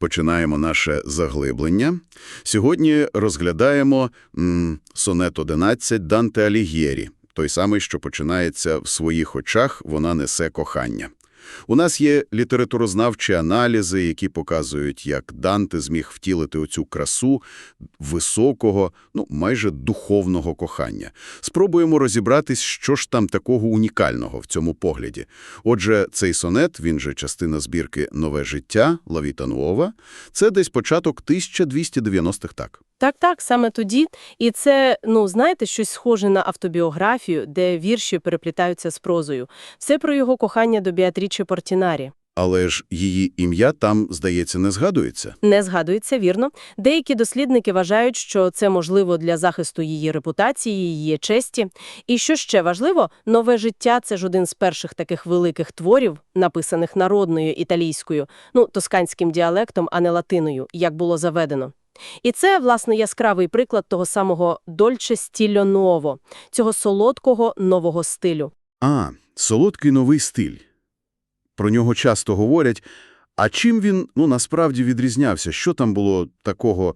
Починаємо наше заглиблення. Сьогодні розглядаємо м, сонет 11 Данте Алігєрі, той самий, що починається «В своїх очах вона несе кохання». У нас є літературознавчі аналізи, які показують, як Данте зміг втілити оцю красу високого, ну, майже духовного кохання. Спробуємо розібратись, що ж там такого унікального в цьому погляді. Отже, цей сонет, він же частина збірки «Нове життя» Лавіта Нуова, це десь початок 1290-х так. Так, так, саме тоді. І це, ну, знаєте, щось схоже на автобіографію, де вірші переплітаються з прозою. Все про його кохання до Біатрічі Портінарі. Але ж її ім'я там, здається, не згадується. Не згадується, вірно. Деякі дослідники вважають, що це можливо для захисту її репутації, її честі. І що ще важливо, «Нове життя» – це ж один з перших таких великих творів, написаних народною італійською, ну, тосканським діалектом, а не латиною, як було заведено. І це, власне, яскравий приклад того самого «дольче стільо nuovo», цього солодкого нового стилю. А, солодкий новий стиль. Про нього часто говорять. А чим він, ну, насправді відрізнявся? Що там було такого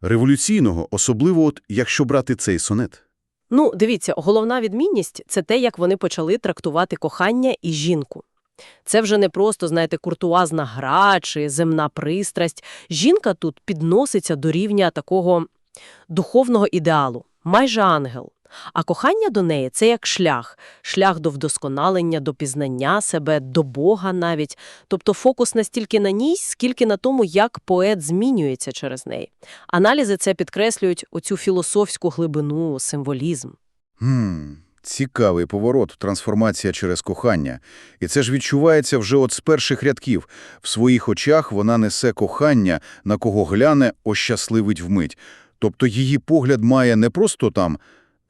революційного, особливо от якщо брати цей сонет? Ну, дивіться, головна відмінність – це те, як вони почали трактувати кохання і жінку. Це вже не просто, знаєте, куртуазна гра чи земна пристрасть. Жінка тут підноситься до рівня такого духовного ідеалу, майже ангел. А кохання до неї – це як шлях. Шлях до вдосконалення, до пізнання себе, до Бога навіть. Тобто фокус не стільки на ній, скільки на тому, як поет змінюється через неї. Аналізи це підкреслюють оцю філософську глибину, символізм. Хм, цікавий поворот, трансформація через кохання. І це ж відчувається вже от з перших рядків. В своїх очах вона несе кохання, на кого гляне, ощасливить вмить. Тобто її погляд має не просто там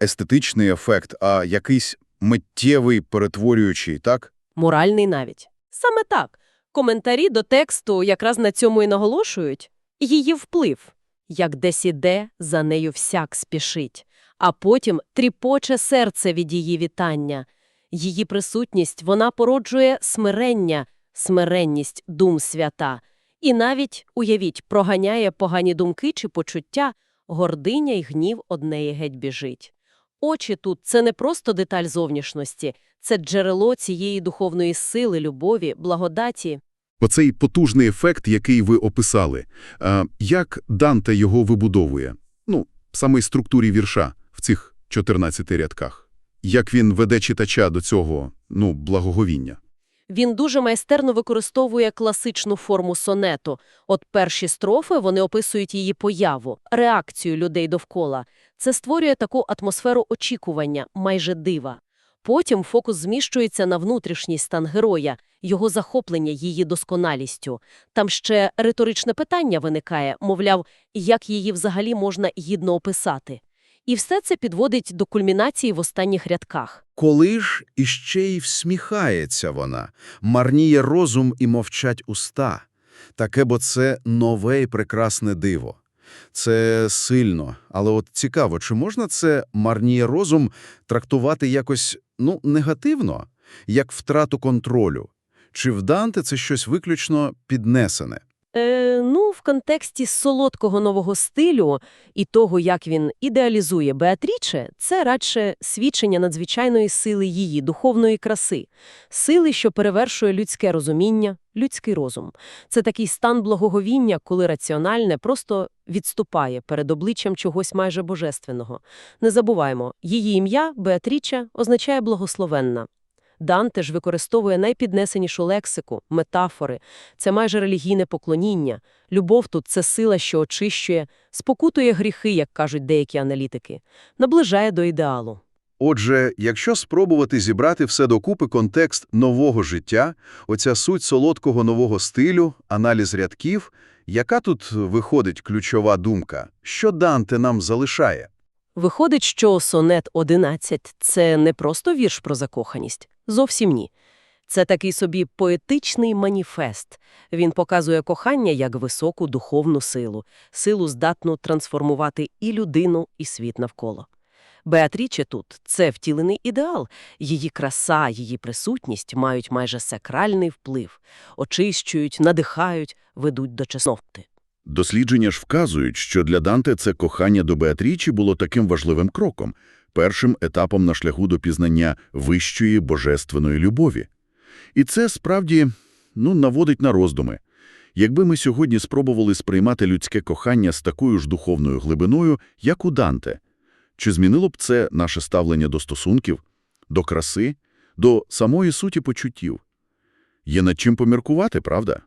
естетичний ефект, а якийсь миттєвий, перетворюючий, так? Моральний навіть. Саме так. Коментарі до тексту якраз на цьому і наголошують. Її вплив. Як десь іде, за нею всяк спішить. А потім тріпоче серце від її вітання. Її присутність, вона породжує смирення, смиренність дум свята. І навіть, уявіть, проганяє погані думки чи почуття, гординя й гнів однеї геть біжить. Очі тут – це не просто деталь зовнішності, це джерело цієї духовної сили, любові, благодаті. Оцей потужний ефект, який ви описали. Як Данте його вибудовує? Ну, в самій структурі вірша в цих 14 рядках. Як він веде читача до цього, ну, благоговіння? Він дуже майстерно використовує класичну форму сонету. От перші строфи, вони описують її появу, реакцію людей довкола. Це створює таку атмосферу очікування, майже дива. Потім фокус зміщується на внутрішній стан героя, його захоплення її досконалістю. Там ще риторичне питання виникає, мовляв, як її взагалі можна гідно описати. І все це підводить до кульмінації в останніх рядках. Коли ж іще й всміхається вона, марніє розум і мовчать уста. Таке, бо це нове й прекрасне диво. Це сильно, але от цікаво, чи можна це марніє розум трактувати якось, ну, негативно, як втрату контролю? Чи в Данте це щось виключно піднесене? Е, ну, в контексті солодкого нового стилю і того, як він ідеалізує Беатріче, це радше свідчення надзвичайної сили її, духовної краси, сили, що перевершує людське розуміння, людський розум. Це такий стан благоговіння, коли раціональне просто відступає перед обличчям чогось майже божественного. Не забуваємо, її ім'я, Беатріча, означає «благословенна». Данте ж використовує найпіднесенішу лексику, метафори. Це майже релігійне поклоніння. Любов тут – це сила, що очищує, спокутує гріхи, як кажуть деякі аналітики, наближає до ідеалу. Отже, якщо спробувати зібрати все докупи контекст нового життя, оця суть солодкого нового стилю, аналіз рядків, яка тут виходить ключова думка? Що Данте нам залишає? Виходить, що сонет 11 – це не просто вірш про закоханість. Зовсім ні. Це такий собі поетичний маніфест. Він показує кохання як високу духовну силу, силу здатну трансформувати і людину, і світ навколо. Беатріче тут – це втілений ідеал. Її краса, її присутність мають майже сакральний вплив. Очищують, надихають, ведуть до чесноти. Дослідження ж вказують, що для Данте це кохання до Беатрічі було таким важливим кроком, першим етапом на шляху до пізнання вищої божественної любові. І це справді, ну, наводить на роздуми. Якби ми сьогодні спробували сприймати людське кохання з такою ж духовною глибиною, як у Данте, чи змінило б це наше ставлення до стосунків, до краси, до самої суті почуттів? Є над чим поміркувати, правда?